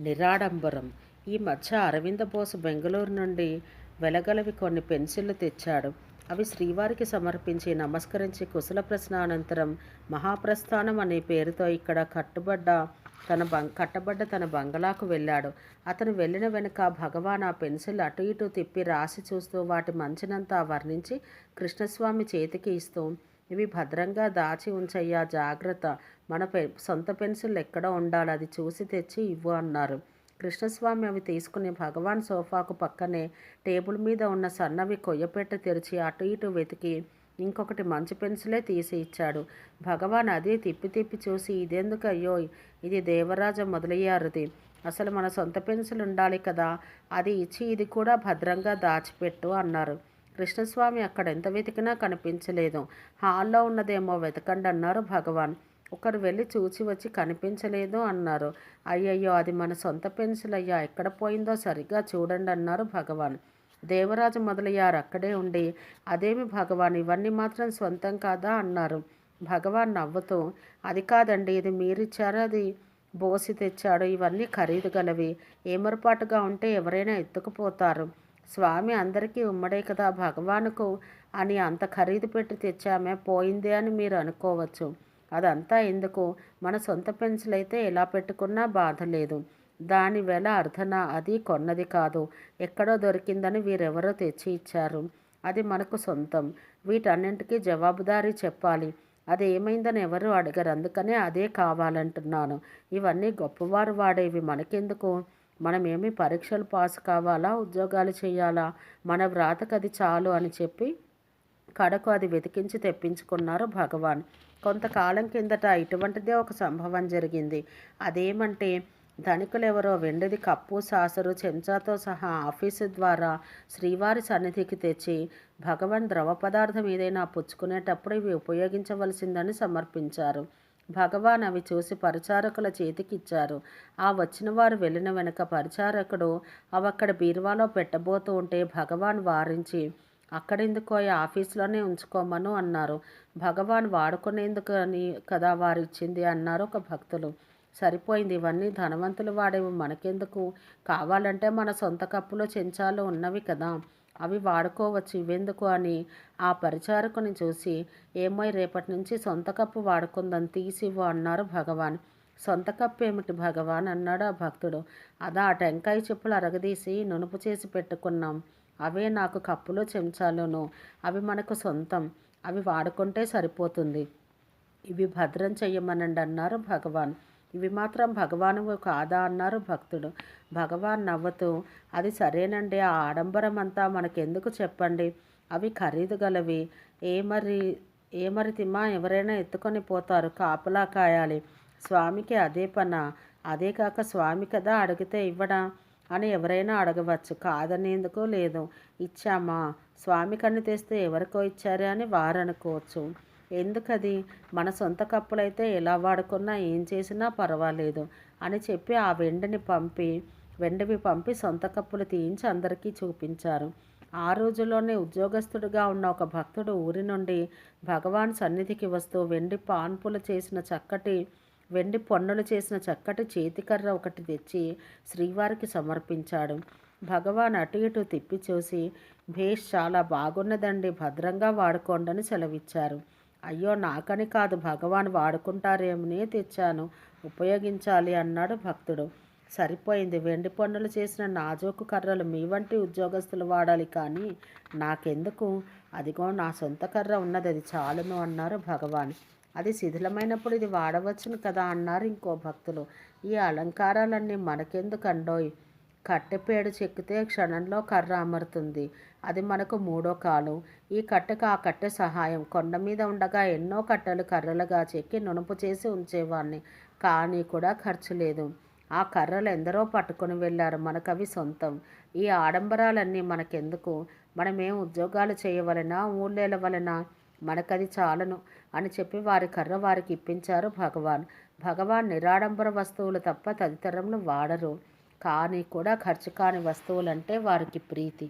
నిరాడంబరం. ఈ మధ్య అరవింద బోస్ బెంగళూరు నుండి వెలగలవి కొన్ని పెన్సిళ్ళు తెచ్చాడు. అవి శ్రీవారికి సమర్పించి నమస్కరించి కుశల ప్రశ్న అనంతరం మహాప్రస్థానం అనే పేరుతో ఇక్కడ కట్టుబడ్డ తన బంగ్ కట్టబడ్డ తన బంగళాకు వెళ్ళాడు. అతను వెళ్ళిన వెనుక భగవాన్ ఆ పెన్సిల్ అటు ఇటు తిప్పి రాసి చూస్తూ వాటి మంచినంతా వర్ణించి కృష్ణస్వామి చేతికి ఇస్తూ ఇవి భద్రంగా దాచి ఉంచయ్యా జాగ్రత్త. మన పె సొంత పెన్సిల్ ఎక్కడ ఉండాలి? అది చూసి తెచ్చి ఇవ్వు అన్నారు. కృష్ణస్వామి అవి తీసుకుని భగవాన్ సోఫాకు పక్కనే టేబుల్ మీద ఉన్న సన్నవి కొయ్యపెట్ట తెరిచి అటు ఇటు వెతికి ఇంకొకటి మంచి పెన్సిలే తీసి ఇచ్చాడు. భగవాన్ అదే తిప్పి తిప్పి చూసి ఇదెందుకు అయ్యో? ఇది దేవరాజ మొదలయ్యారుది. అసలు మన సొంత పెన్సిల్ ఉండాలి కదా? అది ఇచ్చి ఇది కూడా భద్రంగా దాచిపెట్టు అన్నారు. కృష్ణస్వామి అక్కడ ఎంత వెతికినా కనిపించలేదు. హాల్లో ఉన్నదేమో వెతకండి అన్నారు భగవాన్. ఒకరు వెళ్ళి చూచి వచ్చి కనిపించలేదు అన్నారు. అయ్యయ్యో అది మన సొంత పెన్సిల్ అయ్యా ఎక్కడ పోయిందో సరిగ్గా చూడండి అన్నారు భగవాన్. దేవరాజు మొదలయ్యారు అక్కడే ఉండి. అదేమి భగవాన్ ఇవన్నీ మాత్రం సొంతం కాదా? అన్నారు. భగవాన్ నవ్వుతూ అది కాదండి ఇది మీరిచ్చారు? అది బోసి తెచ్చాడు. ఇవన్నీ ఖరీదు గలవి. ఏమరపాటుగా ఉంటే ఎవరైనా ఎత్తుకుపోతారు. స్వామి అందరికీ ఉమ్మడే కదా భగవానుకు అని అంత ఖరీదు పెట్టి తెచ్చామే పోయిందే అని మీరు అనుకోవచ్చు. అదంతా ఎందుకు? మన సొంత పెన్సిల్ అయితే ఎలా పెట్టుకున్నా బాధ లేదు. దాని వెల అర్ధన అది కొన్నది కాదు. ఎక్కడో దొరికిందని వీరెవరో తెచ్చి ఇచ్చారు. అది మనకు సొంతం. వీటన్నింటికీ జవాబుదారీ చెప్పాలి. అది ఏమైందని ఎవరు అడగరు. అందుకనే అదే కావాలంటున్నాను. ఇవన్నీ గొప్పవారు వాడేవి మనకెందుకు? మనం ఏమి పరీక్షలు పాస్ కావాలా? ఉద్యోగాలు చేయాలా? మన వ్రాతకది చాలు అని చెప్పి కడకు అది వెతికించి తెప్పించుకున్నారు భగవాన్. కొంతకాలం కిందట ఇటువంటిదే ఒక సంభవం జరిగింది. అదేమంటే ధనికులెవరో వెండిది కప్పు సాసరు చెంచాతో సహా ఆఫీసు ద్వారా శ్రీవారి సన్నిధికి తెచ్చి భగవాన్ ద్రవ పదార్థం ఏదైనా పుచ్చుకునేటప్పుడు ఇవి ఉపయోగించవలసిందని సమర్పించారు. భగవాన్ అవి చూసి పరిచారకుల చేతికిచ్చారు. ఆ వచ్చిన వారు వెళ్ళిన వెనుక పరిచారకుడు అవక్కడ బీరువాలో పెట్టబోతూ ఉంటే భగవాన్ వారించి అక్కడెందుకో ఆఫీస్లోనే ఉంచుకోమను అన్నారు. భగవాన్ వాడుకునేందుకు అని కదా వారిచ్చింది అన్నారు ఒక భక్తులు. సరిపోయింది ఇవన్నీ ధనవంతులు వాడేవి మనకెందుకు? కావాలంటే మన సొంత కప్పులో చెంచాలు ఉన్నవి కదా. అవి వాడుకోవచ్చు. ఇవెందుకు అని ఆ పరిచారకుని చూసి ఏమో రేపటి నుంచి సొంత కప్పు వాడుకుందాం తీసివ్వు అన్నారు భగవాన్. సొంత కప్పు ఏమిటి భగవాన్? అన్నాడు ఆ భక్తుడు. అదా ఆ టెంకాయ చెప్పులు అరగదీసి నునుపు చేసి పెట్టుకున్నాం. అవే నాకు కప్పులో చెంచాలును. అవి మనకు సొంతం. అవి వాడుకుంటే సరిపోతుంది. ఇవి భద్రం చెయ్యమనండి అన్నారు భగవాన్. ఇవి మాత్రం భగవాను కాదా అన్నారు భక్తుడు. భగవాన్ నవ్వుతూ అది సరేనండి ఆ ఆడంబరం అంతా మనకెందుకు చెప్పండి? అవి ఖరీదు గలవి. ఏమరి ఏమరి తిమ్మా ఎవరైనా ఎత్తుకొని పోతారు కాపలా కాయాలి. స్వామికి అదే పన. అదే కాక స్వామి కదా అడిగితే ఇవ్వడా? అని ఎవరైనా అడగవచ్చు. కాదనేందుకు లేదు. ఇచ్చామా? స్వామి కన్ను తెస్తే ఎవరికో ఇచ్చారే అని వారు అనుకోవచ్చు ఎందుకది? మన సొంత కప్పులైతే ఎలా వాడుకున్నా ఏం చేసినా పర్వాలేదు అని చెప్పి ఆ వెండిని పంపి వెండివి పంపి సొంత కప్పులు తీయించి అందరికీ చూపించారు. ఆ రోజుల్లోనే ఉద్యోగస్తుడిగా ఉన్న ఒక భక్తుడు ఊరి నుండి భగవాన్ సన్నిధికి వస్తూ వెండి పాన్పులు చేసిన చక్కటి వెండి పొన్నులు చేసిన చక్కటి చేతికర్ర ఒకటి తెచ్చి శ్రీవారికి సమర్పించాడు. భగవాన్ అటు ఇటు తిప్పి చూసి భేష్ చాలా బాగున్నదండి భద్రంగా వాడుకోండి సెలవిచ్చారు. అయ్యో నాకని కాదు భగవాన్ వాడుకుంటారేమని తెచ్చాను. ఉపయోగించాలి అన్నాడు భక్తుడు. సరిపోయింది. వెండి పన్నులు చేసిన నాజోకు కర్రలు మీ వంటి ఉద్యోగస్తులు వాడాలి కానీ నాకెందుకు? అదిగో నా సొంత కర్ర ఉన్నది అది చాలును అన్నారు భగవాన్. అది శిథిలమైనప్పుడు ఇది వాడవచ్చును కదా అన్నారు ఇంకో భక్తులు ఈ అలంకారాలన్నీ మనకెందుకండోయ్? కట్టెపేడు చెక్కితే క్షణంలో కర్ర అమరుతుంది. అది మనకు మూడో కాలు. ఈ కట్టెకు ఆ కట్టె సహాయం. కొండ మీద ఉండగా ఎన్నో కట్టెలు కర్రలుగా చెక్కి నునుపు చేసి ఉంచేవాడిని కానీ కూడా ఖర్చు లేదు. ఆ కర్రలు ఎందరో పట్టుకొని వెళ్ళారు. మనకు అవి సొంతం. ఈ ఆడంబరాలన్నీ మనకెందుకు? మనమేం ఉద్యోగాలు చేయవలనా? ఊళ్ళేలవలనా? మనకది చాలను అని చెప్పి వారి కర్ర వారికి ఇప్పించారు భగవాన్. భగవాన్ నిరాడంబర వస్తువులు తప్ప తదితరములు వాడరు. కానీ కూడా ఖర్చు కాని వస్తువులంటే వారికి ప్రీతి.